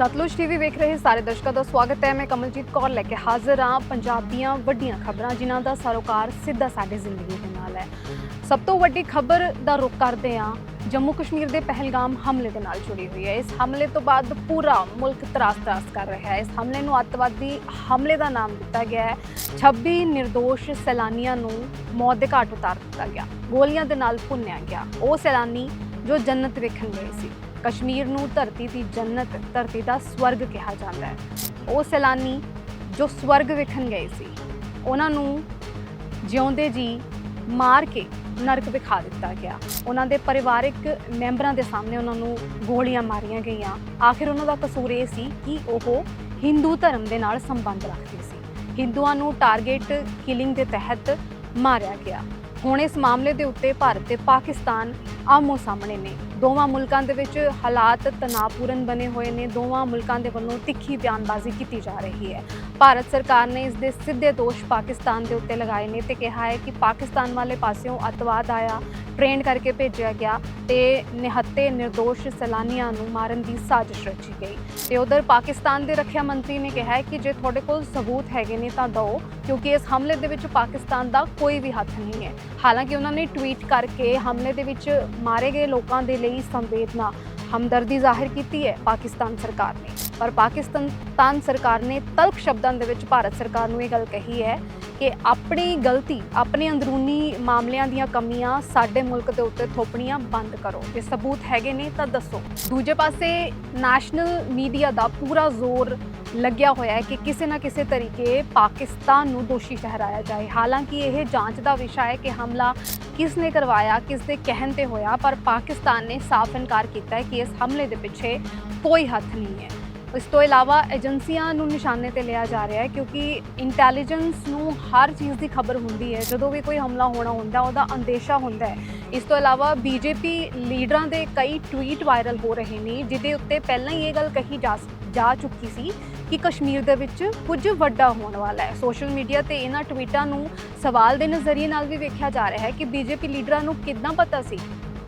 Sutlej TV ਵੇਖ ਰਹੇ ਸਾਰੇ ਦਰਸ਼ਕਾਂ ਦਾ ਸਵਾਗਤ ਹੈ। ਮੈਂ ਕਮਲਜੀਤ ਕੌਰ ਲੈ ਕੇ ਹਾਜ਼ਰ ਹਾਂ ਪੰਜਾਬ ਦੀਆਂ ਵੱਡੀਆਂ ਖਬਰਾਂ, ਜਿਨ੍ਹਾਂ ਦਾ ਸਰੋਕਾਰ ਸਿੱਧਾ ਸਾਡੀ ਜ਼ਿੰਦਗੀ ਦੇ ਨਾਲ ਹੈ। ਸਭ ਤੋਂ ਵੱਡੀ ਖਬਰ ਦਾ ਰੁਖ ਕਰਦੇ ਹਾਂ। ਜੰਮੂ ਕਸ਼ਮੀਰ ਦੇ ਪਹਿਲਗਾਮ ਹਮਲੇ ਦੇ ਨਾਲ ਜੁੜੀ ਹੋਈ ਹੈ। ਇਸ ਹਮਲੇ ਤੋਂ ਬਾਅਦ ਪੂਰਾ ਮੁਲਕ ਤਰਾਸ-ਤਰਾਸ ਕਰ ਰਿਹਾ ਹੈ। ਇਸ ਹਮਲੇ ਨੂੰ ਅੱਤਵਾਦੀ ਹਮਲੇ ਦਾ ਨਾਮ ਦਿੱਤਾ ਗਿਆ ਹੈ। 26 નિર્ਦੋਸ਼ ਸੈਲਾਨੀਆਂ ਨੂੰ ਮੌਤ ਦੇ ਘਾਟ ਉਤਾਰ ਦਿੱਤਾ ਗਿਆ। ਗੋਲੀਆਂ ਦੇ ਨਾਲ ਭੁੰਨਿਆ ਗਿਆ। ਉਹ ਸੈਲਾਨੀ ਜੋ ਜੰਨਤ ਵੇਖਣ ਗਏ ਸੀ। ਕਸ਼ਮੀਰ ਨੂੰ ਧਰਤੀ ਦੀ ਜੰਨਤ, ਧਰਤੀ ਦਾ ਸਵਰਗ ਕਿਹਾ ਜਾਂਦਾ ਹੈ। ਉਹ ਸੈਲਾਨੀ ਜੋ ਸਵਰਗ ਵੇਖਣ ਗਏ ਸੀ, ਉਹਨਾਂ ਨੂੰ ਜਿਉਂਦੇ ਜੀ ਮਾਰ ਕੇ ਨਰਕ ਵਿਖਾ ਦਿੱਤਾ ਗਿਆ। ਉਹਨਾਂ ਦੇ ਪਰਿਵਾਰਿਕ ਮੈਂਬਰਾਂ ਦੇ ਸਾਹਮਣੇ ਉਹਨਾਂ ਨੂੰ ਗੋਲੀਆਂ ਮਾਰੀਆਂ ਗਈਆਂ। ਆਖਿਰ ਉਹਨਾਂ ਦਾ ਕਸੂਰ ਇਹ ਸੀ ਕਿ ਉਹ ਹਿੰਦੂ ਧਰਮ ਦੇ ਨਾਲ ਸੰਬੰਧ ਰੱਖਦੇ ਸੀ। ਹਿੰਦੂਆਂ ਨੂੰ ਟਾਰਗੇਟ ਕਿਲਿੰਗ ਦੇ ਤਹਿਤ ਮਾਰਿਆ ਗਿਆ। ਹੁਣ ਇਸ ਮਾਮਲੇ ਦੇ ਉੱਤੇ ਭਾਰਤ ਤੇ ਪਾਕਿਸਤਾਨ ਆਮੋ ਸਾਹਮਣੇ ਨੇ। ਦੋਵਾਂ ਮੁਲਕਾਂ ਦੇ ਵਿੱਚ ਹਾਲਾਤ ਤਣਾਅਪੂਰਨ ਬਣੇ ਹੋਏ ਨੇ। ਦੋਵਾਂ ਮੁਲਕਾਂ ਦੇ ਵੱਲੋਂ ਤਿੱਖੀ ਬਿਆਨਬਾਜ਼ੀ ਕੀਤੀ ਜਾ ਰਹੀ ਹੈ। ਭਾਰਤ ਸਰਕਾਰ ਨੇ ਇਸ ਦੇ ਸਿੱਧੇ ਦੋਸ਼ ਪਾਕਿਸਤਾਨ ਦੇ ਉੱਤੇ ਲਗਾਏ ਨੇ ਤੇ ਕਿਹਾ ਹੈ ਕਿ ਪਾਕਿਸਤਾਨ ਵਾਲੇ ਪਾਸਿਓਂ ਅਤਵਾਦ ਆਇਆ, ਟ੍ਰੇਨ ਕਰਕੇ ਭੇਜਿਆ ਗਿਆ ਤੇ ਨਿਹੱਤੇ નિર્ਦੋਸ਼ ਸੈਲਾਨੀਆਂ ਨੂੰ ਮਾਰਨ ਦੀ ਸਾਜ਼ਿਸ਼ ਰਚੀ ਗਈ। ਤੇ ਉਧਰ ਪਾਕਿਸਤਾਨ ਦੇ ਰੱਖਿਆ ਮੰਤਰੀ ਨੇ ਕਿਹਾ ਹੈ ਕਿ ਜੇ ਤੁਹਾਡੇ ਕੋਲ ਸਬੂਤ ਹੈਗੇ ਨੇ ਤਾਂ ਦਿਓ, ਕਿਉਂਕਿ ਇਸ ਹਮਲੇ ਦੇ ਵਿੱਚ ਪਾਕਿਸਤਾਨ ਦਾ ਕੋਈ ਵੀ ਹੱਥ ਨਹੀਂ ਹੈ। ਹਾਲਾਂਕਿ ਉਹਨਾਂ ਨੇ ਟਵੀਟ ਕਰਕੇ ਹਮਲੇ ਦੇ ਵਿੱਚ ਮਾਰੇ ਗਏ ਲੋਕਾਂ ਦੇ ਲਈ ਸੰਵੇਦਨਾ ਹਮਦਰਦੀ ਜ਼ਾਹਿਰ ਕੀਤੀ ਹੈ ਪਾਕਿਸਤਾਨ ਸਰਕਾਰ ਨੇ। ਪਰ ਪਾਕਿਸਤਾਨ ਸਰਕਾਰ ਨੇ ਤਲਖ ਸ਼ਬਦਾਂ ਦੇ ਵਿੱਚ ਭਾਰਤ ਸਰਕਾਰ ਨੂੰ ਇਹ ਗੱਲ ਕਹੀ ਹੈ ਕਿ ਆਪਣੀ ਗਲਤੀ, ਆਪਣੇ ਅੰਦਰੂਨੀ ਮਾਮਲਿਆਂ ਦੀਆਂ ਕਮੀਆਂ ਸਾਡੇ ਮੁਲਕ ਦੇ ਉੱਤੇ ਥੋਪਣੀਆਂ ਬੰਦ ਕਰੋ। ਜੇ ਸਬੂਤ ਹੈਗੇ ਨੇ ਤਾਂ ਦੱਸੋ। ਦੂਜੇ ਪਾਸੇ ਨੈਸ਼ਨਲ ਮੀਡੀਆ ਦਾ ਪੂਰਾ ਜ਼ੋਰ ਲੱਗਿਆ ਹੋਇਆ ਹੈ ਕਿ ਕਿਸੇ ਨਾ ਕਿਸੇ ਤਰੀਕੇ ਪਾਕਿਸਤਾਨ ਨੂੰ ਦੋਸ਼ੀ ਠਹਿਰਾਇਆ ਜਾਏ। ਹਾਲਾਂਕਿ ਇਹ ਜਾਂਚ ਦਾ ਵਿਸ਼ਾ ਹੈ ਕਿ ਹਮਲਾ ਕਿਸ ਨੇ ਕਰਵਾਇਆ, ਕਿਸ ਦੇ ਕਹਿਣ ਤੇ ਹੋਇਆ, ਪਰ ਪਾਕਿਸਤਾਨ ਨੇ ਸਾਫ਼ ਇਨਕਾਰ ਕੀਤਾ ਹੈ ਕਿ ਇਸ ਹਮਲੇ ਦੇ ਪਿੱਛੇ ਕੋਈ ਹੱਥ ਨਹੀਂ ਹੈ। ਇਸ ਤੋਂ ਇਲਾਵਾ ਏਜੰਸੀਆਂ ਨੂੰ ਨਿਸ਼ਾਨੇ ਤੇ ਲਿਆ ਜਾ ਰਿਹਾ ਹੈ ਕਿਉਂਕਿ ਇੰਟੈਲੀਜੈਂਸ ਨੂੰ ਹਰ ਚੀਜ਼ ਦੀ ਖਬਰ ਹੁੰਦੀ ਹੈ। ਜਦੋਂ ਵੀ ਕੋਈ ਹਮਲਾ ਹੋਣਾ ਹੁੰਦਾ, ਉਹਦਾ ਅੰਦੇਸ਼ਾ ਹੁੰਦਾ ਹੈ। ਇਸ ਤੋਂ ਇਲਾਵਾ ਬੀਜੇਪੀ ਲੀਡਰਾਂ ਦੇ ਕਈ ਟਵੀਟ ਵਾਇਰਲ ਹੋ ਰਹੇ ਨੇ, ਜਿਹਦੇ ਉੱਤੇ ਪਹਿਲਾਂ ਹੀ ਇਹ ਗੱਲ ਕਹੀ ਜਾ ਜਾ ਚੁੱਕੀ ਸੀ ਕਿ ਕਸ਼ਮੀਰ ਦੇ ਵਿੱਚ ਕੁਝ ਵੱਡਾ ਹੋਣ ਵਾਲਾ ਹੈ। ਸੋਸ਼ਲ ਮੀਡੀਆ ਤੇ ਇਹਨਾਂ ਟਵੀਟਾਂ ਨੂੰ ਸਵਾਲ ਦੇ ਨਜ਼ਰੀਏ ਨਾਲ ਵੀ ਵੇਖਿਆ ਜਾ ਰਿਹਾ ਹੈ ਕਿ ਬੀਜੇਪੀ ਲੀਡਰਾਂ ਨੂੰ ਕਿੱਦਾਂ ਪਤਾ ਸੀ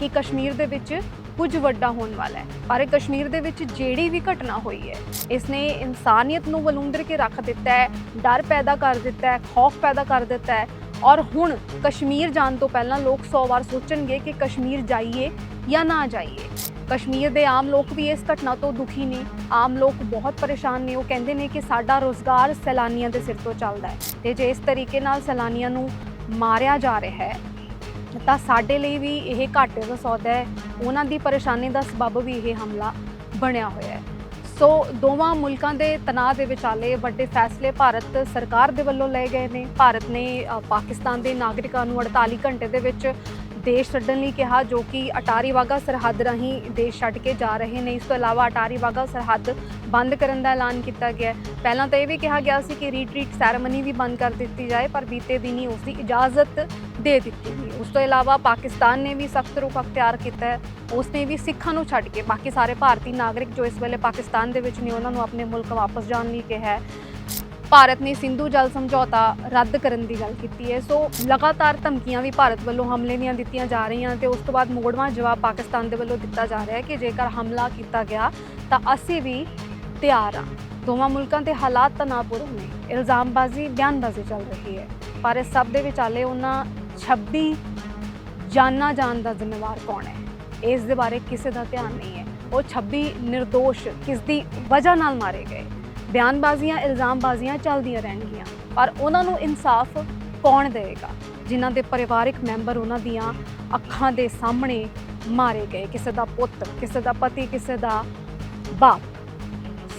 ਕਿ ਕਸ਼ਮੀਰ ਦੇ ਵਿੱਚ ਕੁਝ ਵੱਡਾ ਹੋਣ ਵਾਲਾ ਹੈ। ਪਰ ਕਸ਼ਮੀਰ ਦੇ ਵਿੱਚ ਜਿਹੜੀ ਵੀ ਘਟਨਾ ਹੋਈ ਹੈ ਇਸ ਨੇ ਇਨਸਾਨੀਅਤ ਨੂੰ ਵਲੂੰਦਰ ਕੇ ਰੱਖ ਦਿੱਤਾ ਹੈ, ਡਰ ਪੈਦਾ ਕਰ ਦਿੱਤਾ ਹੈ, ਖੌਫ ਪੈਦਾ ਕਰ ਦਿੱਤਾ ਹੈ ਔਰ ਹੁਣ ਕਸ਼ਮੀਰ ਜਾਣ ਤੋਂ ਪਹਿਲਾਂ ਲੋਕ 100 ਵਾਰ ਸੋਚਣਗੇ ਕਿ ਕਸ਼ਮੀਰ ਜਾਈਏ ਜਾਂ ਨਾ ਜਾਈਏ। ਕਸ਼ਮੀਰ ਦੇ ਆਮ ਲੋਕ ਵੀ ਇਸ ਘਟਨਾ ਤੋਂ ਦੁਖੀ ਨੇ। ਆਮ ਲੋਕ ਬਹੁਤ ਪਰੇਸ਼ਾਨ ਨੇ। ਉਹ ਕਹਿੰਦੇ ਨੇ ਕਿ ਸਾਡਾ ਰੋਜ਼ਗਾਰ ਸੈਲਾਨੀਆਂ ਦੇ ਸਿਰ ਤੋਂ ਚੱਲਦਾ ਹੈ ਤੇ ਜੇ ਇਸ ਤਰੀਕੇ ਨਾਲ ਸੈਲਾਨੀਆਂ ਨੂੰ ਮਾਰਿਆ ਜਾ ਰਿਹਾ ਹੈ, ਤਾਂ ਸਾਡੇ ਲਈ ਵੀ ਇਹ ਘਾਟੇ ਦਾ ਸੌਦਾ ਹੈ। ਉਹਨਾਂ ਦੀ ਪਰੇਸ਼ਾਨੀ ਦਾ ਸਬਬ ਵੀ ਇਹ ਹਮਲਾ ਬਣਿਆ ਹੋਇਆ ਹੈ। ਸੋ ਦੋਵਾਂ ਮੁਲਕਾਂ ਦੇ ਤਣਾਅ ਦੇ ਵਿਚਾਲੇ ਵੱਡੇ ਫੈਸਲੇ ਭਾਰਤ ਸਰਕਾਰ ਦੇ ਵੱਲੋਂ ਲਏ ਗਏ ਨੇ। ਭਾਰਤ ਨੇ ਪਾਕਿਸਤਾਨ ਦੇ ਨਾਗਰਿਕਾਂ ਨੂੰ 48 ਘੰਟੇ ਦੇ ਵਿੱਚ ਦੇਸ਼ ਛੱਡਣ ਲਈ ਕਿਹਾ, ਜੋ ਕਿ ਅਟਾਰੀ ਵਾਗਾ ਸਰਹੱਦ ਰਾਹੀਂ ਦੇਸ਼ ਛੱਡ ਕੇ ਜਾ ਰਹੇ ਨੇ। ਇਸ ਤੋਂ ਇਲਾਵਾ ਅਟਾਰੀ ਵਾਗਾ ਸਰਹੱਦ ਬੰਦ ਕਰਨ ਦਾ ਐਲਾਨ ਕੀਤਾ ਗਿਆ ਪਹਿਲਾਂ ਤਾਂ ਇਹ ਵੀ ਕਿਹਾ ਗਿਆ ਸੀ ਕਿ ਰੀਟਰੀਟ ਸੈਰੇਮਨੀ ਵੀ ਬੰਦ ਕਰ ਦਿੱਤੀ ਜਾਏ, ਪਰ ਬੀਤੇ ਦਿਨੀ ਉਸ ਦੀ ਇਜਾਜ਼ਤ ਦੇ ਦਿੱਤੀ ਗਈ। ਉਸ ਤੋਂ ਇਲਾਵਾ ਪਾਕਿਸਤਾਨ ਨੇ ਵੀ ਸਖਤ ਰੁਖ ਅਖਤਿਆਰ ਕੀਤਾ ਹੈ। ਉਸ ਨੇ ਵੀ ਸਿੱਖਾਂ ਨੂੰ ਛੱਡ ਕੇ, ਬਾਕੀ ਸਾਰੇ ਭਾਰਤੀ ਨਾਗਰਿਕ ਜੋ ਇਸ ਵੇਲੇ ਪਾਕਿਸਤਾਨ ਦੇ ਵਿੱਚ ਨੇ, ਉਹਨਾਂ ਨੂੰ ਆਪਣੇ ਮੁਲਕ ਵਾਪਸ ਜਾਣ ਲਈ ਕਿਹਾ ਹੈ। ਭਾਰਤ ਨੇ ਸਿੰਧੂ ਜਲ ਸਮਝੌਤਾ ਰੱਦ ਕਰਨ ਦੀ ਗੱਲ ਕੀਤੀ ਹੈ। ਸੋ ਲਗਾਤਾਰ ਧਮਕੀਆਂ ਵੀ ਭਾਰਤ ਵੱਲੋਂ ਹਮਲੇ ਦੀਆਂ ਦਿੱਤੀਆਂ ਜਾ ਰਹੀਆਂ ਤੇ ਉਸ ਤੋਂ ਬਾਅਦ ਮੋੜਵਾਂ ਜਵਾਬ ਪਾਕਿਸਤਾਨ ਦੇ ਵੱਲੋਂ ਦਿੱਤਾ ਜਾ ਰਿਹਾ ਹੈ ਕਿ ਜੇਕਰ ਹਮਲਾ ਕੀਤਾ ਗਿਆ ਤਾਂ ਅਸੀਂ ਵੀ ਤਿਆਰ ਹਾਂ। ਦੋਵਾਂ ਮੁਲਕਾਂ ਦੇ ਹਾਲਾਤ ਤਣਾਅਪੂਰਨ ਨੇ। ਇਲਜ਼ਾਮਬਾਜ਼ੀ, ਬਿਆਨਬਾਜ਼ੀ ਚੱਲ ਰਹੀ ਹੈ। ਪਰ ਇਸ ਸਭ ਦੇ ਵਿਚਾਲੇ ਉਹਨਾਂ 26 ਜਾਨਾਂ ਜਾਣ ਦਾ ਜ਼ਿੰਮੇਵਾਰ ਕੌਣ ਹੈ? ਇਸ ਦੇ ਬਾਰੇ ਕਿਸੇ ਦਾ ਧਿਆਨ ਨਹੀਂ ਹੈ। ਉਹ 26 નિર્ਦੋਸ਼ ਕਿਸ ਦੀ ਵਜ੍ਹਾ ਨਾਲ ਮਾਰੇ ਗਏ? ਬਿਆਨਬਾਜ਼ੀਆਂ, ਇਲਜ਼ਾਮਬਾਜ਼ੀਆਂ ਚੱਲਦੀਆਂ ਰਹਿਣਗੀਆਂ। ਪਰ ਉਹਨਾਂ ਨੂੰ ਇਨਸਾਫ ਕੌਣ ਦੇਵੇਗਾ? ਜਿਨ੍ਹਾਂ ਦੇ ਪਰਿਵਾਰਕ ਮੈਂਬਰ ਉਹਨਾਂ ਦੀਆਂ ਅੱਖਾਂ ਦੇ ਸਾਹਮਣੇ ਮਾਰੇ ਗਏ। ਕਿਸੇ ਦਾ ਪੁੱਤ, ਕਿਸੇ ਦਾ ਪਤੀ, ਕਿਸੇ ਦਾ ਬਾਪ।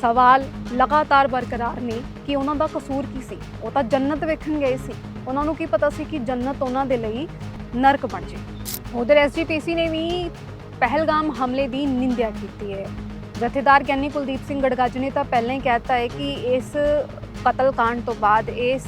ਸਵਾਲ ਲਗਾਤਾਰ ਬਰਕਰਾਰ ਨੇ ਕਿ ਉਹਨਾਂ ਦਾ ਕਸੂਰ ਕੀ ਸੀ? ਉਹ ਤਾਂ ਜੰਨਤ ਵੇਖਣ ਗਏ ਸੀ। ਉਹਨਾਂ ਨੂੰ ਕੀ ਪਤਾ ਸੀ ਕਿ ਜੰਨਤ ਉਹਨਾਂ ਦੇ ਲਈ ਨਰਕ ਬਣ ਜੇ ਉਧਰ ਐਸਜੀਪੀਸੀ ਨੇ ਵੀ ਪਹਿਲਗਾਮ ਹਮਲੇ ਦੀ ਨਿੰਦਿਆ ਕੀਤੀ ਹੈ। ਜਥੇਦਾਰ ਕੈਨੀ ਕੁਲਦੀਪ ਸਿੰਘ ਗੜਗਾਜ ਨੇ ਤਾਂ ਪਹਿਲਾਂ ਹੀ ਕਹਿਤਾ ਹੈ ਕਿ ਇਸ ਕਤਲ ਕਾਂਡ ਤੋਂ ਬਾਅਦ, ਇਸ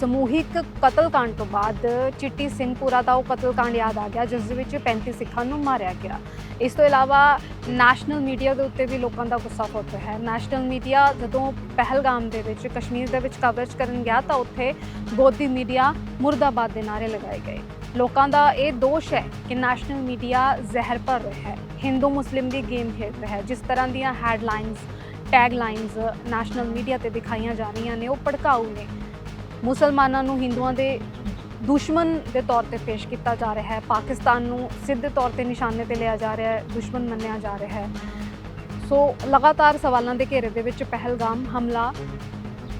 ਸਮੂਹਿਕ ਕਤਲकांड ਤੋਂ ਬਾਅਦ ਚਿੱਟੀ ਸਿੰਘਪੁਰਾ ਦਾ ਉਹ ਕਤਲकांड ਯਾਦ ਆ ਗਿਆ, ਜਿਸ ਦੇ ਵਿੱਚ 35 ਸਿੱਖਾਂ ਨੂੰ ਮਾਰਿਆ ਗਿਆ। ਇਸ ਤੋਂ ਇਲਾਵਾ ਨੈਸ਼ਨਲ ਮੀਡੀਆ ਦੇ ਉੱਤੇ ਵੀ ਲੋਕਾਂ ਦਾ ਗੁੱਸਾ ਫੁੱਟ ਰਿਹਾ ਹੈ। ਨੈਸ਼ਨਲ ਮੀਡੀਆ ਜਦੋਂ ਪਹਿਲਗਾਮ ਦੇ ਵਿੱਚ ਕਸ਼ਮੀਰ ਦੇ ਵਿੱਚ ਕਵਰੇਜ ਕਰਨ ਗਿਆ ਤਾਂ ਉੱਥੇ ਗੋਦੀ ਮੀਡੀਆ ਮੁਰਦਾਬਾਦ ਦੇ ਨਾਰੇ ਲਗਾਏ ਗਏ। ਲੋਕਾਂ ਦਾ ਇਹ ਦੋਸ਼ ਹੈ ਕਿ ਨੈਸ਼ਨਲ ਮੀਡੀਆ ਜ਼ਹਿਰ ਭਰ ਰਿਹਾ ਹੈ। ਹਿੰਦੂ, ਮੁਸਲਿਮ ਦੀ ਗੇਮ ਖੇਡ ਰਿਹਾ ਹੈ। ਜਿਸ ਤਰ੍ਹਾਂ ਦੀਆਂ headlines tag lines national media ਤੇ ਦਿਖਾਈਆਂ ਜਾ ਰਹੀਆਂ ਨੇ, ਉਹ ਭੜਕਾਊ ਨੇ। ਮੁਸਲਮਾਨਾਂ ਨੂੰ ਹਿੰਦੂਆਂ ਦੇ ਦੁਸ਼ਮਣ ਦੇ ਤੌਰ ਤੇ ਪੇਸ਼ ਕੀਤਾ ਜਾ ਰਿਹਾ ਹੈ। ਪਾਕਿਸਤਾਨ ਨੂੰ ਸਿੱਧੇ ਤੌਰ ਤੇ ਨਿਸ਼ਾਨੇ ਤੇ ਲਿਆ ਜਾ ਰਿਹਾ ਹੈ, ਦੁਸ਼ਮਣ ਮੰਨਿਆ ਜਾ ਰਿਹਾ ਹੈ। ਸੋ ਲਗਾਤਾਰ ਸਵਾਲਾਂ ਦੇ ਘੇਰੇ ਦੇ ਵਿੱਚ ਪਹਿਲਗਾਮ ਹਮਲਾ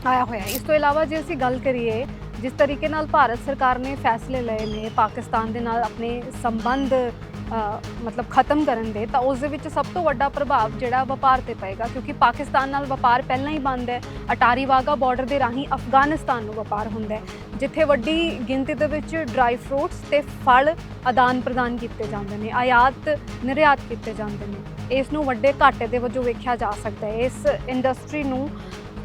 ਆਇਆ ਹੋਇਆ ਹੈ। ਇਸ ਤੋਂ ਇਲਾਵਾ ਜੇ ਅਸੀਂ ਗੱਲ ਕਰੀਏ ਜਿਸ ਤਰੀਕੇ ਨਾਲ ਭਾਰਤ ਸਰਕਾਰ ਨੇ ਫੈਸਲੇ ਲਏ ਨੇ, ਪਾਕਿਸਤਾਨ ਦੇ ਨਾਲ ਆਪਣੇ ਸੰਬੰਧ ਮਤਲਬ ਖਤਮ ਕਰਨ ਦੇ, ਤਾਂ ਉਸ ਦੇ ਵਿੱਚ ਸਭ ਤੋਂ ਵੱਡਾ ਪ੍ਰਭਾਵ ਜਿਹੜਾ ਵਪਾਰ ਤੇ ਪਏਗਾ, ਕਿਉਂਕਿ ਪਾਕਿਸਤਾਨ ਨਾਲ ਵਪਾਰ ਪਹਿਲਾਂ ਹੀ ਬੰਦ ਹੈ। ਅਟਾਰੀ ਵਾਗਾ ਬਾਰਡਰ ਦੇ ਰਾਹੀਂ ਅਫਗਾਨਿਸਤਾਨ ਨੂੰ ਵਪਾਰ ਹੁੰਦਾ ਹੈ, ਜਿੱਥੇ ਵੱਡੀ ਗਿਣਤੀ ਦੇ ਵਿੱਚ ਡਰਾਈ ਫਰੂਟਸ ਤੇ ਫਲ ਆਦਾਨ ਪ੍ਰਦਾਨ ਕੀਤੇ ਜਾਂਦੇ ਨੇ, ਆਯਾਤ ਨਿਰਯਾਤ ਕੀਤੇ ਜਾਂਦੇ ਨੇ। ਇਸ ਨੂੰ ਵੱਡੇ ਘਾਟੇ ਦੇ ਵਜੋਂ ਵੇਖਿਆ ਜਾ ਸਕਦਾ ਹੈ, ਇਸ ਇੰਡਸਟਰੀ ਨੂੰ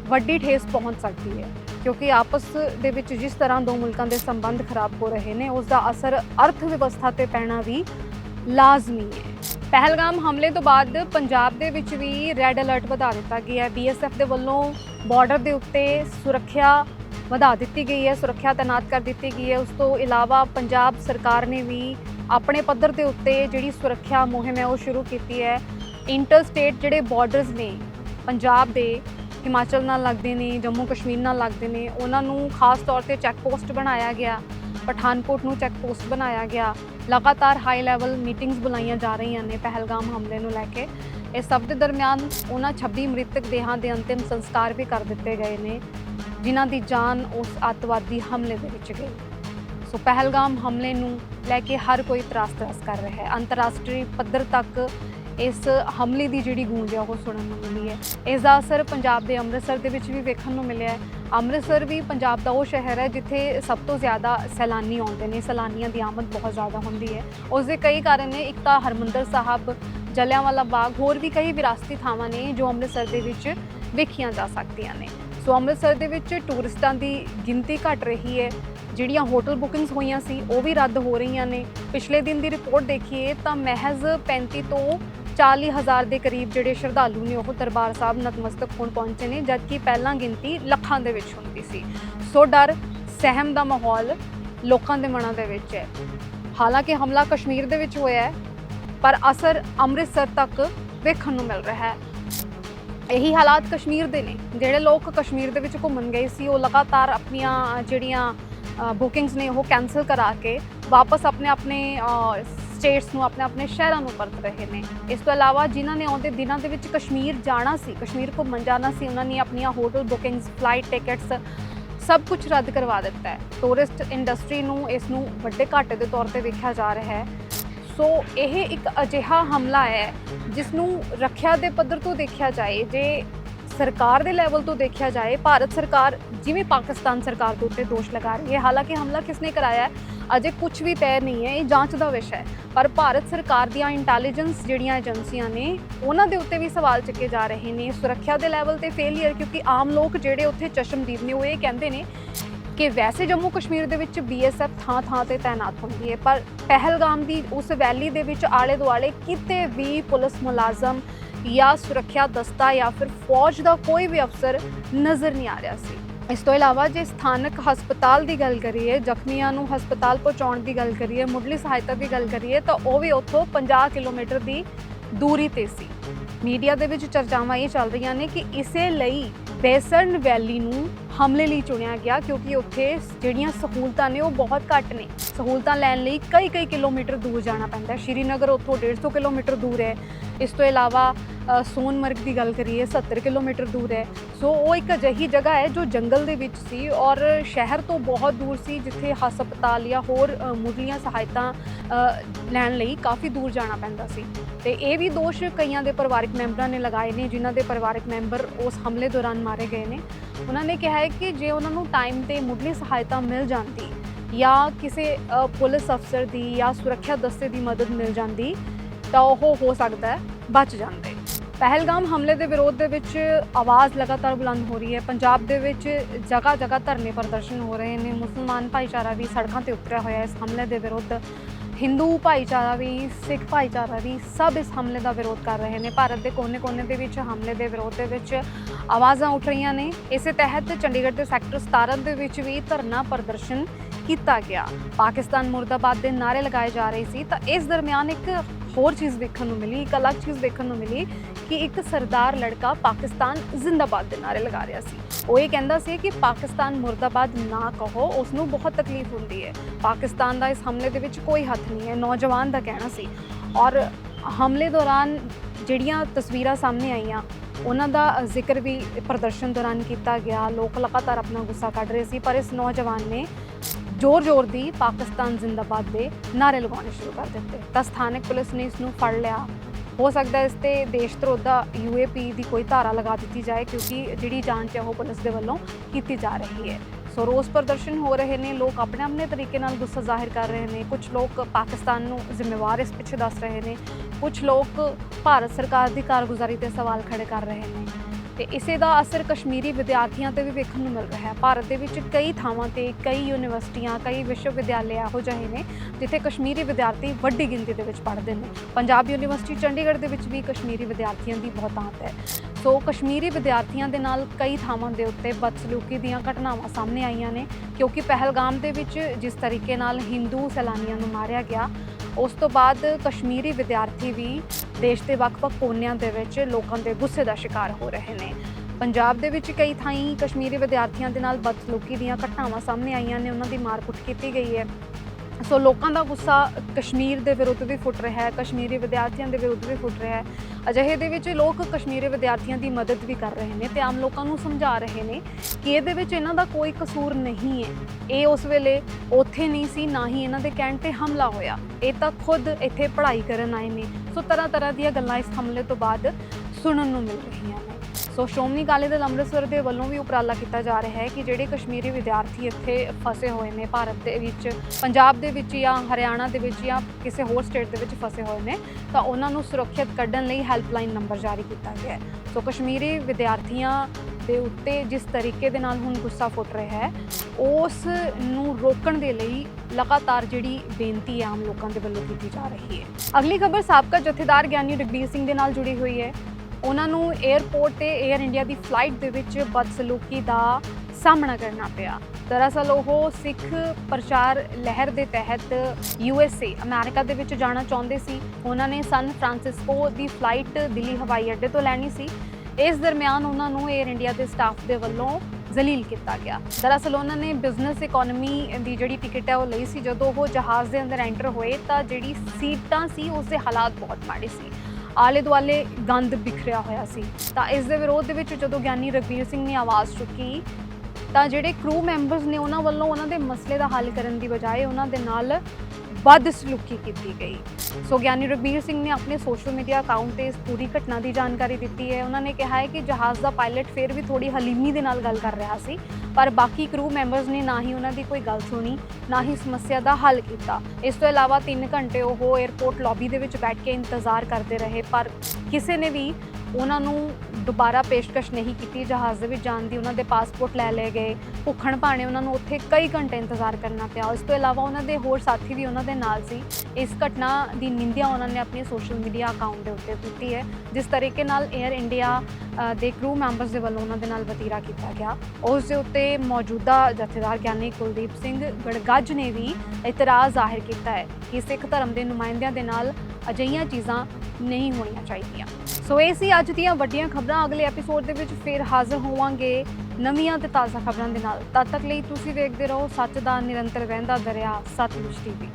ਵੱਡੀ ਠੇਸ ਪਹੁੰਚ ਸਕਦੀ ਹੈ। ਕਿਉਂਕਿ ਆਪਸ ਦੇ ਵਿੱਚ ਜਿਸ ਤਰ੍ਹਾਂ ਦੋ ਮੁਲਕਾਂ ਦੇ ਸੰਬੰਧ ਖਰਾਬ ਹੋ ਰਹੇ ਨੇ ਉਸ ਦਾ ਅਸਰ ਅਰਥ ਵਿਵਸਥਾ ਤੇ ਪੈਣਾ ਵੀ ਲਾਜ਼ਮੀ ਹੈ। ਪਹਿਲਗਾਮ ਹਮਲੇ ਤੋਂ ਬਾਅਦ ਪੰਜਾਬ ਦੇ ਵਿੱਚ ਵੀ ਰੈੱਡ ਅਲਰਟ ਵਧਾ ਦਿੱਤਾ ਗਿਆ ਹੈ। ਬੀਐਸਐਫ ਦੇ ਵੱਲੋਂ ਬਾਰਡਰ ਦੇ ਉੱਤੇ ਸੁਰੱਖਿਆ ਵਧਾ ਦਿੱਤੀ ਗਈ ਹੈ, ਸੁਰੱਖਿਆ ਤਾਇਨਾਤ ਕਰ ਦਿੱਤੀ ਗਈ ਹੈ। ਉਸ ਤੋਂ ਇਲਾਵਾ ਪੰਜਾਬ ਸਰਕਾਰ ਨੇ ਵੀ ਆਪਣੇ ਪੱਧਰ ਦੇ ਉੱਤੇ ਜਿਹੜੀ ਸੁਰੱਖਿਆ ਮੁਹਿੰਮ ਹੈ, ਉਹ ਸ਼ੁਰੂ ਕੀਤੀ ਹੈ। ਇੰਟਰ ਸਟੇਟ ਜਿਹੜੇ ਬਾਰਡਰਸ ਨੇ, ਪੰਜਾਬ ਦੇ ਹਿਮਾਚਲ ਨਾਲ ਲੱਗਦੇ ਨੇ, ਜੰਮੂ ਕਸ਼ਮੀਰ ਨਾਲ ਲੱਗਦੇ ਨੇ, ਉਹਨਾਂ ਨੂੰ ਖਾਸ ਤੌਰ ਤੇ ਚੈੱਕ ਪੋਸਟ ਬਣਾਇਆ ਗਿਆ, ਪਠਾਨਕੋਟ ਨੂੰ ਚੈੱਕ ਪੋਸਟ ਬਣਾਇਆ ਗਿਆ। ਲਗਾਤਾਰ ਹਾਈ ਲੈਵਲ ਮੀਟਿੰਗਸ ਬੁਲਾਈਆਂ ਜਾ ਰਹੀਆਂ ਨੇ ਪਹਿਲਗਾਮ ਹਮਲੇ ਨੂੰ ਲੈ ਕੇ। ਇਸ ਸਭ ਦੇ ਦਰਮਿਆਨ ਉਹਨਾਂ 26 ਮ੍ਰਿਤਕ ਦੇਹਾਂ ਦੇ ਅੰਤਿਮ ਸੰਸਕਾਰ ਵੀ ਕਰ ਦਿੱਤੇ ਗਏ ਨੇ, ਜਿਨ੍ਹਾਂ ਦੀ ਜਾਨ ਉਸ ਅੱਤਵਾਦੀ ਹਮਲੇ ਦੇ ਵਿੱਚ ਗਈ। ਸੋ ਪਹਿਲਗਾਮ ਹਮਲੇ ਨੂੰ ਲੈ ਕੇ ਹਰ ਕੋਈ ਤਰਾਸ-ਤਰਾਸ ਕਰ ਰਿਹਾ ਹੈ। ਅੰਤਰਰਾਸ਼ਟਰੀ ਪੱਧਰ ਤੱਕ ਇਸ ਹਮਲੇ ਦੀ ਜਿਹੜੀ ਗੂੰਜ ਹੈ ਉਹ ਸੁਣਨ ਨੂੰ ਮਿਲੀ ਹੈ। ਇਸ ਦਾ ਅਸਰ ਪੰਜਾਬ ਦੇ ਅੰਮ੍ਰਿਤਸਰ ਦੇ ਵਿੱਚ ਵੀ ਵੇਖਣ ਨੂੰ ਮਿਲਿਆ ਹੈ। ਅੰਮ੍ਰਿਤਸਰ ਵੀ ਪੰਜਾਬ ਦਾ ਉਹ ਸ਼ਹਿਰ ਹੈ, ਜਿੱਥੇ ਸਭ ਤੋਂ ਜ਼ਿਆਦਾ ਸੈਲਾਨੀ ਆਉਂਦੇ ਨੇ। ਸੈਲਾਨੀਆਂ ਦੀ ਆਮਦ ਬਹੁਤ ਜ਼ਿਆਦਾ ਹੁੰਦੀ ਹੈ। ਉਸ ਦੇ ਕਈ ਕਾਰਨ ਨੇ, ਇੱਕ ਤਾਂ ਹਰਮੰਦਰ ਸਾਹਿਬ, ਜਲਿਆਂਵਾਲਾ ਬਾਗ, ਹੋਰ ਵੀ ਕਈ ਵਿਰਾਸਤੀ ਥਾਵਾਂ ਨੇ, ਜੋ ਅੰਮ੍ਰਿਤਸਰ ਦੇ ਵਿੱਚ ਵੇਖੀਆਂ ਜਾ ਸਕਦੀਆਂ ਨੇ। ਸੋ ਅੰਮ੍ਰਿਤਸਰ ਦੇ ਵਿੱਚ ਟੂਰਿਸਟਾਂ ਦੀ ਗਿਣਤੀ ਘਟ ਰਹੀ ਹੈ। ਜਿਹੜੀਆਂ ਹੋਟਲ ਬੁਕਿੰਗਸ ਹੋਈਆਂ ਸੀ, ਉਹ ਵੀ ਰੱਦ ਹੋ ਰਹੀਆਂ ਨੇ। ਪਿਛਲੇ ਦਿਨ ਦੀ ਰਿਪੋਰਟ ਦੇਖੀਏ ਤਾਂ ਮਹਿਜ਼ 35 ਤੋਂ 40 ਹਜ਼ਾਰ ਦੇ ਕਰੀਬ ਜਿਹੜੇ ਸ਼ਰਧਾਲੂ ਨੇ ਉਹ ਦਰਬਾਰ ਸਾਹਿਬ ਨਤਮਸਤਕ ਹੋਣ ਪਹੁੰਚੇ ਨੇ, ਜਦਕਿ ਪਹਿਲਾਂ ਗਿਣਤੀ ਲੱਖਾਂ ਦੇ ਵਿੱਚ ਹੁੰਦੀ ਸੀ। ਸੋ ਡਰ, ਸਹਿਮ ਦਾ ਮਾਹੌਲ ਲੋਕਾਂ ਦੇ ਮਨਾਂ ਦੇ ਵਿੱਚ ਹੈ। ਹਾਲਾਂਕਿ ਹਮਲਾ ਕਸ਼ਮੀਰ ਦੇ ਵਿੱਚ ਹੋਇਆ ਹੈ, ਪਰ ਅਸਰ ਅੰਮ੍ਰਿਤਸਰ ਤੱਕ ਵੇਖਣ ਨੂੰ ਮਿਲ ਰਿਹਾ ਹੈ। ਇਹੀ ਹਾਲਾਤ ਕਸ਼ਮੀਰ ਦੇ ਨੇ। ਜਿਹੜੇ ਲੋਕ ਕਸ਼ਮੀਰ ਦੇ ਵਿੱਚ ਘੁੰਮਣ ਗਏ ਸੀ, ਉਹ ਲਗਾਤਾਰ ਆਪਣੀਆਂ ਜਿਹੜੀਆਂ ਬੁਕਿੰਗਸ ਨੇ ਉਹ ਕੈਨਸਲ ਕਰਾ ਕੇ ਵਾਪਸ ਆਪਣੇ ਆਪਣੇ ਸਟੇਟਸ ਨੂੰ ਆਪਣੇ ਆਪਣੇ ਸ਼ਹਿਰਾਂ ਨੂੰ ਪਰਤ ਰਹੇ ਨੇ। ਇਸ ਤੋਂ ਇਲਾਵਾ ਜਿਨ੍ਹਾਂ ਨੇ ਆਉਂਦੇ ਦਿਨਾਂ ਦੇ ਵਿੱਚ ਕਸ਼ਮੀਰ ਜਾਣਾ ਸੀ, ਕਸ਼ਮੀਰ ਘੁੰਮਣ ਜਾਣਾ ਸੀ, ਉਹਨਾਂ ਨੇ ਆਪਣੀਆਂ ਹੋਟਲ ਬੁਕਿੰਗਸ ਫਲਾਈਟ ਟਿਕਟਸ ਸਭ ਕੁਝ ਰੱਦ ਕਰਵਾ ਦਿੱਤਾ ਹੈ। ਟੂਰਿਸਟ ਇੰਡਸਟਰੀ ਨੂੰ ਇਸ ਨੂੰ ਵੱਡੇ ਘਾਟੇ ਦੇ ਤੌਰ ਤੇ ਦੇਖਿਆ ਜਾ ਰਿਹਾ ਹੈ। ਸੋ ਇਹ ਇੱਕ ਅਜਿਹਾ ਹਮਲਾ ਹੈ ਜਿਸ ਨੂੰ ਰੱਖਿਆ ਦੇ ਪੱਧਰ ਤੋਂ ਦੇਖਿਆ ਜਾਏ, ਜੇ ਸਰਕਾਰ ਦੇ ਲੈਵਲ ਤੋਂ ਦੇਖਿਆ ਜਾਏ, ਭਾਰਤ ਸਰਕਾਰ ਜਿਵੇਂ ਪਾਕਿਸਤਾਨ ਸਰਕਾਰ ਦੇ ਉੱਤੇ ਦੋਸ਼ ਲਗਾ ਰਹੀ ਹੈ, ਹਾਲਾਂਕਿ ਹਮਲਾ ਕਿਸਨੇ ਕਰਾਇਆ ਹੈ, ਅਜੇ ਕੁਝ ਵੀ ਤੈਅ ਨਹੀਂ ਹੈ, ਇਹ ਜਾਂਚ ਦਾ ਵਿਸ਼ਾ ਹੈ। ਪਰ ਭਾਰਤ ਸਰਕਾਰ ਦੀਆਂ ਇੰਟੈਲੀਜੈਂਸ ਜਿਹੜੀਆਂ ਏਜੰਸੀਆਂ ਨੇ, ਉਹਨਾਂ ਦੇ ਉੱਤੇ ਵੀ ਸਵਾਲ ਚੱਕੇ ਜਾ ਰਹੇ ਨੇ। ਸੁਰੱਖਿਆ ਦੇ ਲੈਵਲ ਤੇ ਫੇਲਿਅਰ ਕਿਉਂਕਿ ਆਮ ਲੋਕ ਜਿਹੜੇ ਉੱਥੇ ਚਸ਼ਮਦੀਦ ਨੇ, ਉਹ ਇਹ ਕਹਿੰਦੇ ਨੇ ਕਿ ਵੈਸੇ ਜੰਮੂ ਕਸ਼ਮੀਰ ਦੇ ਵਿੱਚ ਬੀਐਸਐਫ ਥਾਂ ਥਾਂ ਤੇ ਤਾਇਨਾਤ ਹੁੰਦੀ ਹੈ, ਪਰ ਪਹਿਲਗਾਮ ਦੀ ਉਸ ਵੈਲੀ ਦੇ ਵਿੱਚ ਆਲੇ ਦੁਆਲੇ ਕਿਤੇ ਵੀ ਪੁਲਿਸ ਮੁਲਾਜ਼ਮ ਜਾਂ ਸੁਰੱਖਿਆ ਦਸਤਾ ਜਾਂ ਫਿਰ ਫੌਜ ਦਾ ਕੋਈ ਵੀ ਅਫਸਰ ਨਜ਼ਰ ਨਹੀਂ ਆ ਰਿਹਾ ਸੀ। ਇਸ ਤੋਂ ਇਲਾਵਾ ਜੇ ਸਥਾਨਕ ਹਸਪਤਾਲ ਦੀ ਗੱਲ ਕਰੀਏ, ਜ਼ਖਮੀਆਂ ਨੂੰ ਹਸਪਤਾਲ ਪਹੁੰਚਾਉਣ ਦੀ ਗੱਲ ਕਰੀਏ, ਮੁੱਢਲੀ ਸਹਾਇਤਾ ਦੀ ਗੱਲ ਕਰੀਏ, ਤਾਂ ਉਹ ਵੀ ਉੱਥੋਂ 50 ਕਿਲੋਮੀਟਰ ਦੀ ਦੂਰੀ ਤੇ ਸੀ। ਮੀਡੀਆ ਦੇ ਵਿੱਚ ਚਰਚਾਵਾਂ ਇਹ ਚੱਲ ਰਹੀਆਂ ਨੇ ਕਿ ਇਸੇ ਲਈ ਬੇਸਰਨ ਵੈਲੀ ਨੂੰ ਹਮਲੇ ਲਈ ਚੁਣਿਆ ਗਿਆ ਕਿਉਂਕਿ ਉੱਥੇ ਜਿਹੜੀਆਂ ਸਹੂਲਤਾਂ ਨੇ ਉਹ ਬਹੁਤ ਘੱਟ ਨੇ। ਸਹੂਲਤਾਂ ਲੈਣ ਲਈ ਕਈ ਕਈ ਕਿਲੋਮੀਟਰ ਦੂਰ ਜਾਣਾ ਪੈਂਦਾ ਸ਼੍ਰੀਨਗਰ ਉੱਥੋਂ 150 ਕਿਲੋਮੀਟਰ ਦੂਰ ਹੈ। ਇਸ ਤੋਂ ਇਲਾਵਾ ਸੋਨਮਰਗ ਦੀ ਗੱਲ ਕਰੀਏ 70 ਕਿਲੋਮੀਟਰ ਦੂਰ ਹੈ। ਸੋ ਉਹ ਇੱਕ ਅਜਿਹੀ ਜਗ੍ਹਾ ਹੈ ਜੋ ਜੰਗਲ ਦੇ ਵਿੱਚ ਸੀ ਔਰ ਸ਼ਹਿਰ ਤੋਂ ਬਹੁਤ ਦੂਰ ਸੀ, ਜਿੱਥੇ ਹਸਪਤਾਲ ਜਾਂ ਹੋਰ ਮੁੱਢਲੀਆਂ ਸਹਾਇਤਾ ਲੈਣ ਲਈ ਕਾਫੀ ਦੂਰ ਜਾਣਾ ਪੈਂਦਾ ਸੀ। ਤੇ ਇਹ ਵੀ ਦੋਸ਼ ਕਈਆਂ ਦੇ ਪਰਿਵਾਰਕ ਮੈਂਬਰਾਂ ਨੇ ਲਗਾਏ ਨੇ, ਜਿਨ੍ਹਾਂ ਦੇ ਪਰਿਵਾਰਕ ਮੈਂਬਰ ਉਸ ਹਮਲੇ ਦੌਰਾਨ ਮਾਰੇ ਗਏ ਨੇ। ਉਹਨਾਂ ਨੇ ਕਿਹਾ ਹੈ ਕਿ ਜੇ ਉਹਨਾਂ ਨੂੰ ਟਾਈਮ ਤੇ ਮੁੱਢਲੀ ਸਹਾਇਤਾ ਮਿਲ ਜਾਂਦੀ ਜਾਂ ਕਿਸੇ ਪੁਲਿਸ ਅਫਸਰ ਦੀ ਜਾਂ ਸੁਰੱਖਿਆ ਦਸਤੇ ਦੀ ਮਦਦ ਮਿਲ ਜਾਂਦੀ, ਤਾਂ ਉਹ ਹੋ ਸਕਦਾ ਹੈ ਬਚ ਜਾਂਦੇ। ਪਹਿਲਗਾਮ ਹਮਲੇ ਦੇ ਵਿਰੋਧ ਦੇ ਵਿੱਚ ਆਵਾਜ਼ ਲਗਾਤਾਰ ਬੁਲੰਦ ਹੋ ਰਹੀ ਹੈ। ਪੰਜਾਬ ਦੇ ਵਿੱਚ ਜਗ੍ਹਾ ਜਗ੍ਹਾ ਧਰਨੇ ਪ੍ਰਦਰਸ਼ਨ ਹੋ ਰਹੇ ਨੇ। ਮੁਸਲਮਾਨ ਭਾਈਚਾਰਾ ਵੀ ਸੜਕਾਂ ਤੇ ਉਤਰਿਆ ਹੋਇਆ ਇਸ ਹਮਲੇ ਦੇ ਵਿਰੁੱਧ ਹਿੰਦੂ ਭਾਈਚਾਰਾ ਵੀ, ਸਿੱਖ ਭਾਈਚਾਰਾ ਵੀ ਸਭ ਇਸ ਹਮਲੇ ਦਾ ਵਿਰੋਧ ਕਰ ਰਹੇ ਨੇ। ਭਾਰਤ ਦੇ ਕੋਨੇ-ਕੋਨੇ ਦੇ ਵਿੱਚ ਹਮਲੇ ਦੇ ਵਿਰੋਧ ਦੇ ਵਿੱਚ ਆਵਾਜ਼ਾਂ ਉੱਠ ਰਹੀਆਂ ਨੇ। ਇਸੇ ਤਹਿਤ ਚੰਡੀਗੜ੍ਹ ਦੇ ਸੈਕਟਰ 17 ਦੇ ਵਿੱਚ ਵੀ ਧਰਨਾ ਪ੍ਰਦਰਸ਼ਨ ਕੀਤਾ ਗਿਆ। ਪਾਕਿਸਤਾਨ ਮੁਰਦਾਬਾਦ ਦੇ ਨਾਰੇ ਲਗਾਏ ਜਾ ਰਹੇ ਸੀ। ਤਾਂ ਇਸ ਦਰਮਿਆਨ ਇੱਕ ਹੋਰ ਚੀਜ਼ ਦੇਖਣ ਨੂੰ ਮਿਲੀ, ਇੱਕ ਅਲੱਗ ਚੀਜ਼ ਦੇਖਣ ਨੂੰ ਮਿਲੀ ਕਿ ਇੱਕ ਸਰਦਾਰ ਲੜਕਾ ਪਾਕਿਸਤਾਨ ਜ਼ਿੰਦਾਬਾਦ ਦੇ ਨਾਰੇ ਲਗਾ ਰਿਹਾ ਸੀ। ਉਹ ਇਹ ਕਹਿੰਦਾ ਸੀ ਕਿ ਪਾਕਿਸਤਾਨ ਮੁਰਦਾਬਾਦ ਨਾ ਕਹੋ ਉਸ ਨੂੰ ਬਹੁਤ ਤਕਲੀਫ ਹੁੰਦੀ ਹੈ। ਪਾਕਿਸਤਾਨ ਦਾ ਇਸ ਹਮਲੇ ਦੇ ਵਿੱਚ ਕੋਈ ਹੱਥ ਨਹੀਂ ਹੈ, ਨੌਜਵਾਨ ਦਾ ਕਹਿਣਾ ਸੀ। ਔਰ ਹਮਲੇ ਦੌਰਾਨ ਜਿਹੜੀਆਂ ਤਸਵੀਰਾਂ ਸਾਹਮਣੇ ਆਈਆਂ, ਉਹਨਾਂ ਦਾ ਜ਼ਿਕਰ ਵੀ ਪ੍ਰਦਰਸ਼ਨ ਦੌਰਾਨ ਕੀਤਾ ਗਿਆ। ਲੋਕ ਲਗਾਤਾਰ ਆਪਣਾ ਗੁੱਸਾ ਕੱਢ ਰਹੇ ਸੀ, ਪਰ ਇਸ ਨੌਜਵਾਨ ਨੇ ਜ਼ੋਰ-ਜ਼ੋਰ ਦੀ ਪਾਕਿਸਤਾਨ ਜ਼ਿੰਦਾਬਾਦ ਦੇ ਨਾਰੇ ਲਗਾਉਣੇ ਸ਼ੁਰੂ ਕਰ ਦਿੱਤੇ। ਤਾਂ ਸਥਾਨਕ ਪੁਲਿਸ ਨੇ ਇਸ ਨੂੰ ਫੜ ਲਿਆ। ਹੋ ਸਕਦਾ ਇਸ ਤੇ ਦੇਸ਼ ਧਰੋਹ ਦਾ ਯੂਏਪੀ ਦੀ ਕੋਈ ਧਾਰਾ ਲਗਾ ਦਿੱਤੀ ਜਾਏ, ਕਿਉਂਕਿ ਜਿਹੜੀ ਜਾਂਚ ਹੈ ਉਹ ਪੁਲਿਸ ਦੇ ਵੱਲੋਂ ਕੀਤੀ ਜਾ ਰਹੀ ਹੈ। ਸੋ ਰੋਸ ਪ੍ਰਦਰਸ਼ਨ ਹੋ ਰਹੇ ਨੇ, ਲੋਕ ਆਪਣੇ ਆਪਣੇ ਤਰੀਕੇ ਨਾਲ ਗੁੱਸਾ ਜ਼ਾਹਿਰ ਕਰ ਰਹੇ ਨੇ। ਕੁਝ ਲੋਕ ਪਾਕਿਸਤਾਨ ਨੂੰ ਜ਼ਿੰਮੇਵਾਰ ਇਸ ਪਿੱਛੇ ਦੱਸ ਰਹੇ ਨੇ। ਕੁਝ ਲੋਕ ਭਾਰਤ ਸਰਕਾਰ ਦੀ ਕਾਰਗੁਜ਼ਾਰੀ ਤੇ ਸਵਾਲ ਖੜੇ ਕਰ ਰਹੇ ਨੇ। ਤੇ ਇਸੇ ਦਾ ਅਸਰ ਕਸ਼ਮੀਰੀ ਵਿਦਿਆਰਥੀਆਂ ਤੇ ਵੀ ਵੇਖਣ ਨੂੰ ਮਿਲ ਰਿਹਾ ਹੈ। ਭਾਰਤ ਦੇ ਵਿੱਚ ਕਈ ਥਾਵਾਂ ਤੇ ਕਈ ਯੂਨੀਵਰਸਿਟੀਆਂ, ਕਈ ਵਿਸ਼ਵ ਵਿਦਿਆਲੇ ਇਹੋ ਜਿਹੇ ਨੇ ਜਿੱਥੇ ਕਸ਼ਮੀਰੀ ਵਿਦਿਆਰਥੀ ਵੱਡੀ ਗਿਣਤੀ ਦੇ ਵਿੱਚ ਪੜ੍ਹਦੇ ਨੇ। ਪੰਜਾਬ ਯੂਨੀਵਰਸਿਟੀ ਚੰਡੀਗੜ੍ਹ ਦੇ ਵਿੱਚ ਵੀ ਕਸ਼ਮੀਰੀ ਵਿਦਿਆਰਥੀਆਂ ਦੀ ਬਹੁਤਾਤ ਹੈ। ਸੋ ਕਸ਼ਮੀਰੀ ਵਿਦਿਆਰਥੀਆਂ ਦੇ ਨਾਲ ਕਈ ਥਾਵਾਂ ਦੇ ਉੱਤੇ ਬਦਸਲੂਕੀ ਦੀਆਂ ਘਟਨਾਵਾਂ ਸਾਹਮਣੇ ਆਈਆਂ ਨੇ, ਕਿਉਂਕਿ ਪਹਿਲਗਾਮ ਦੇ ਵਿੱਚ ਜਿਸ ਤਰੀਕੇ ਨਾਲ ਹਿੰਦੂ ਸੈਲਾਨੀਆਂ ਨੂੰ ਮਾਰਿਆ ਗਿਆ ਉਸ ਤੋਂ ਬਾਅਦ ਕਸ਼ਮੀਰੀ ਵਿਦਿਆਰਥੀ ਵੀ ਦੇਸ਼ ਦੇ ਵੱਖ-ਵੱਖ ਕੋਨਿਆਂ ਦੇ ਵਿੱਚ ਲੋਕਾਂ ਦੇ ਗੁੱਸੇ ਦਾ ਸ਼ਿਕਾਰ ਹੋ ਰਹੇ ਨੇ। ਪੰਜਾਬ ਦੇ ਵਿੱਚ ਕਈ ਥਾਈਂ ਕਸ਼ਮੀਰੀ ਵਿਦਿਆਰਥੀਆਂ ਦੇ ਨਾਲ ਬਦਸਲੂਕੀ ਦੀਆਂ ਘਟਨਾਵਾਂ ਸਾਹਮਣੇ ਆਈਆਂ ਨੇ, ਉਹਨਾਂ ਦੀ ਮਾਰਕੁੱਟ ਕੀਤੀ ਗਈ ਹੈ। ਸੋ ਲੋਕਾਂ ਦਾ ਗੁੱਸਾ ਕਸ਼ਮੀਰ ਦੇ ਵਿਰੁੱਧ ਵੀ ਫੁੱਟ ਰਿਹਾ ਹੈ, ਕਸ਼ਮੀਰੀ ਵਿਦਿਆਰਥੀਆਂ ਦੇ ਵਿਰੁੱਧ ਵੀ ਫੁੱਟ ਰਿਹਾ ਹੈ। ਅਜਿਹੇ ਦੇ ਵਿੱਚ ਲੋਕ ਕਸ਼ਮੀਰੀ ਵਿਦਿਆਰਥੀਆਂ ਦੀ ਮਦਦ ਵੀ ਕਰ ਰਹੇ ਨੇ ਤੇ ਆਮ ਲੋਕਾਂ ਨੂੰ ਸਮਝਾ ਰਹੇ ਨੇ ਕਿ ਇਹਦੇ ਵਿੱਚ ਇਹਨਾਂ ਦਾ ਕੋਈ ਕਸੂਰ ਨਹੀਂ ਹੈ। ਇਹ ਉਸ ਵੇਲੇ ਉੱਥੇ ਨਹੀਂ ਸੀ, ਨਾ ਹੀ ਇਹਨਾਂ ਦੇ ਕਹਿਣ ਤੇ ਹਮਲਾ ਹੋਇਆ। ਇਹ ਤਾਂ ਖੁਦ ਇੱਥੇ ਪੜ੍ਹਾਈ ਕਰਨ ਆਏ ਨੇ। ਸੋ ਤਰ੍ਹਾਂ ਤਰ੍ਹਾਂ ਦੀਆਂ ਗੱਲਾਂ ਇਸ ਹਮਲੇ ਤੋਂ ਬਾਅਦ ਸੁਣਨ ਨੂੰ ਮਿਲ ਰਹੀਆਂ ਨੇ। ਸੋ ਸ਼੍ਰੋਮਣੀ ਅਕਾਲੀ ਦਲ ਅੰਮ੍ਰਿਤਸਰ ਦੇ ਵੱਲੋਂ ਵੀ ਉਪਰਾਲਾ ਕੀਤਾ ਜਾ ਰਿਹਾ ਹੈ ਕਿ ਜਿਹੜੇ ਕਸ਼ਮੀਰੀ ਵਿਦਿਆਰਥੀ ਇੱਥੇ ਫਸੇ ਹੋਏ ਨੇ, ਭਾਰਤ ਦੇ ਵਿੱਚ, ਪੰਜਾਬ ਦੇ ਵਿੱਚ ਜਾਂ ਹਰਿਆਣਾ ਦੇ ਵਿੱਚ ਜਾਂ ਕਿਸੇ ਹੋਰ ਸਟੇਟ ਦੇ ਵਿੱਚ ਫਸੇ ਹੋਏ ਨੇ, ਤਾਂ ਉਹਨਾਂ ਨੂੰ ਸੁਰੱਖਿਅਤ ਕੱਢਣ ਲਈ ਹੈਲਪਲਾਈਨ ਨੰਬਰ ਜਾਰੀ ਕੀਤਾ ਗਿਆ ਹੈ। ਸੋ ਕਸ਼ਮੀਰੀ ਵਿਦਿਆਰਥੀਆਂ ਦੇ ਉੱਤੇ ਜਿਸ ਤਰੀਕੇ ਦੇ ਨਾਲ ਹੁਣ ਗੁੱਸਾ ਫੁੱਟ ਰਿਹਾ ਹੈ, ਉਸ ਨੂੰ ਰੋਕਣ ਦੇ ਲਈ ਲਗਾਤਾਰ ਜਿਹੜੀ ਬੇਨਤੀ ਆਮ ਲੋਕਾਂ ਦੇ ਵੱਲੋਂ ਕੀਤੀ ਜਾ ਰਹੀ ਹੈ। ਅਗਲੀ ਖਬਰ ਸਾਬਕਾ ਜਥੇਦਾਰ ਗਿਆਨੀ ਰਗਬੀਰ ਸਿੰਘ ਦੇ ਨਾਲ ਜੁੜੀ ਹੋਈ ਹੈ। ਉਹਨਾਂ ਨੂੰ 에어ਪੋਰਟ ਤੇ 에ਅਰ ਇੰਡੀਆ ਦੀ ਫਲਾਈਟ ਦੇ ਵਿੱਚ ਬਦਸਲੂਕੀ ਦਾ ਸਾਹਮਣਾ ਕਰਨਾ ਪਿਆ। ਦਰਅਸਲ ਉਹ ਸਿੱਖ ਪ੍ਰਚਾਰ ਲਹਿਰ ਦੇ ਤਹਿਤ ਯੂ ਐੱਸ ਏ ਅਮਰੀਕਾ ਦੇ ਵਿੱਚ ਜਾਣਾ ਚਾਹੁੰਦੇ ਸੀ। ਉਹਨਾਂ ਨੇ ਸਨ ਫਰਾਂਸਿਸਕੋ ਦੀ ਫਲਾਈਟ ਦਿੱਲੀ ਹਵਾਈ ਅੱਡੇ ਤੋਂ ਲੈਣੀ ਸੀ। ਇਸ ਦਰਮਿਆਨ ਉਹਨਾਂ ਨੂੰ 에ਅਰ ਇੰਡੀਆ ਦੇ ਸਟਾਫ ਦੇ ਵੱਲੋਂ ਜ਼ਲੀਲ ਕੀਤਾ ਗਿਆ। ਦਰਅਸਲ ਉਹਨਾਂ ਨੇ ਬਿਜ਼ਨਸ ਇਕਨੋਮੀ ਦੀ ਜਿਹੜੀ ਟਿਕਟ ਹੈ ਉਹ ਲਈ ਸੀ। ਜਦੋਂ ਉਹ ਜਹਾਜ਼ ਦੇ ਅੰਦਰ ਐਂਟਰ ਹੋਏ ਤਾਂ ਜਿਹੜੀ ਸੀਟਾਂ ਸੀ, ਉਸ ਦੇ ਹਾਲਾਤ ਬਹੁਤ ਮਾੜੇ ਸੀ। ਆਲੇ ਦੁਆਲੇ ਗੰਦ ਬਿਖਰਿਆ ਹੋਇਆ ਸੀ। ਤਾਂ ਇਸ ਦੇ ਵਿਰੋਧ ਦੇ ਵਿੱਚ ਜਦੋਂ ਗਿਆਨੀ ਰਗਵੀਰ ਸਿੰਘ ਨੇ ਆਵਾਜ਼ ਚੁੱਕੀ, ਤਾਂ ਜਿਹੜੇ ਕਰੂ ਮੈਂਬਰਸ ਨੇ ਉਹਨਾਂ ਵੱਲੋਂ ਉਹਨਾਂ ਦੇ ਮਸਲੇ ਦਾ ਹੱਲ ਕਰਨ ਦੀ ਬਜਾਏ ਉਹਨਾਂ ਦੇ ਨਾਲ ਬਦਸਲੂਕੀ ਕੀਤੀ ਗਈ। ਸੋ ਗਿਆਨੀ ਰਗਵੀਰ ਸਿੰਘ ਨੇ ਆਪਣੇ ਸੋਸ਼ਲ ਮੀਡੀਆ ਅਕਾਊਂਟ ਤੇ ਇਸ ਪੂਰੀ ਘਟਨਾ ਦੀ ਜਾਣਕਾਰੀ ਦਿੱਤੀ ਹੈ। ਉਹਨਾਂ ਨੇ ਕਿਹਾ ਹੈ ਕਿ ਜਹਾਜ਼ ਦਾ ਪਾਇਲਟ ਫਿਰ ਵੀ ਥੋੜੀ ਹਲੀਮੀ ਦੇ ਨਾਲ ਗੱਲ ਕਰ ਰਿਹਾ ਸੀ, ਪਰ ਬਾਕੀ ਕਰੂ ਮੈਂਬਰਸ ਨੇ ਨਾ ਹੀ ਉਹਨਾਂ ਦੀ ਕੋਈ ਗੱਲ ਸੁਣੀ, ਨਾ ਹੀ ਸਮੱਸਿਆ ਦਾ ਹੱਲ ਕੀਤਾ। ਇਸ ਤੋਂ ਇਲਾਵਾ 3 ਘੰਟੇ ਉਹ 에ਅਰਪੋਰਟ ਲੌਬੀ ਦੇ ਵਿੱਚ ਬੈਠ ਕੇ ਇੰਤਜ਼ਾਰ ਕਰਦੇ ਰਹੇ, ਪਰ ਕਿਸੇ ਨੇ ਵੀ ਉਹਨਾਂ ਨੂੰ ਦੁਬਾਰਾ ਪੇਸ਼ਕਸ਼ ਨਹੀਂ ਕੀਤੀ, ਜਹਾਜ਼ ਦੇ ਵਿੱਚ ਜਾਣ ਦੀ ਉਹਨਾਂ ਦੇ ਪਾਸਪੋਰਟ ਲੈ ਲਏ ਗਏ, ਭੁੱਖਣ ਭਾਣੇ ਉਹਨਾਂ ਨੂੰ ਉੱਥੇ ਕਈ ਘੰਟੇ ਇੰਤਜ਼ਾਰ ਕਰਨਾ ਪਿਆ। ਇਸ ਤੋਂ ਇਲਾਵਾ ਉਹਨਾਂ ਦੇ ਹੋਰ ਸਾਥੀ ਵੀ ਉਹਨਾਂ ਦੇ ਨਾਲ ਸੀ। ਇਸ ਘਟਨਾ ਦੀ ਨਿੰਦਿਆ ਉਹਨਾਂ ਨੇ ਆਪਣੇ ਸੋਸ਼ਲ ਮੀਡੀਆ ਅਕਾਊਂਟ ਦੇ ਉੱਤੇ ਕੀਤੀ ਹੈ, ਜਿਸ ਤਰੀਕੇ ਨਾਲ 에ਅਰ ਇੰਡੀਆ ਦੇ ਕਰੂ ਮੈਂਬਰਸ ਦੇ ਵੱਲੋਂ ਉਹਨਾਂ ਦੇ ਨਾਲ ਵਤੀਰਾ ਕੀਤਾ ਗਿਆ। ਉਸ ਦੇ ਉੱਤੇ ਮੌਜੂਦਾ ਜਥੇਦਾਰ ਗਿਆਨੀ ਕੁਲਦੀਪ ਸਿੰਘ ਗੜਗੱਜ ਨੇ ਵੀ ਇਤਰਾਜ਼ ਜ਼ਾਹਿਰ ਕੀਤਾ ਹੈ ਕਿ ਸਿੱਖ ਧਰਮ ਦੇ ਨੁਮਾਇੰਦਿਆਂ ਦੇ ਨਾਲ ਅਜਿਹੀਆਂ ਚੀਜ਼ਾਂ ਨਹੀਂ ਹੋਣੀਆਂ ਚਾਹੀਦੀਆਂ। ਸੋ ਇਹ ਸੀ ਅੱਜ ਦੀਆਂ ਵੱਡੀਆਂ ਖਬਰਾਂ। ਅਗਲੇ ਐਪੀਸੋਡ ਦੇ ਵਿੱਚ ਫਿਰ ਹਾਜ਼ਰ ਹੋਵਾਂਗੇ ਨਵੀਆਂ ਤੇ ਤਾਜ਼ਾ ਖਬਰਾਂ ਦੇ ਨਾਲ। ਤਦ ਤੱਕ ਲਈ ਤੁਸੀਂ ਵੇਖਦੇ ਰਹੋ ਸੱਚ ਦਾ ਨਿਰੰਤਰ ਵਹਿੰਦਾ ਦਰਿਆ, ਸਤਲੁਜ ਟੀਵੀ।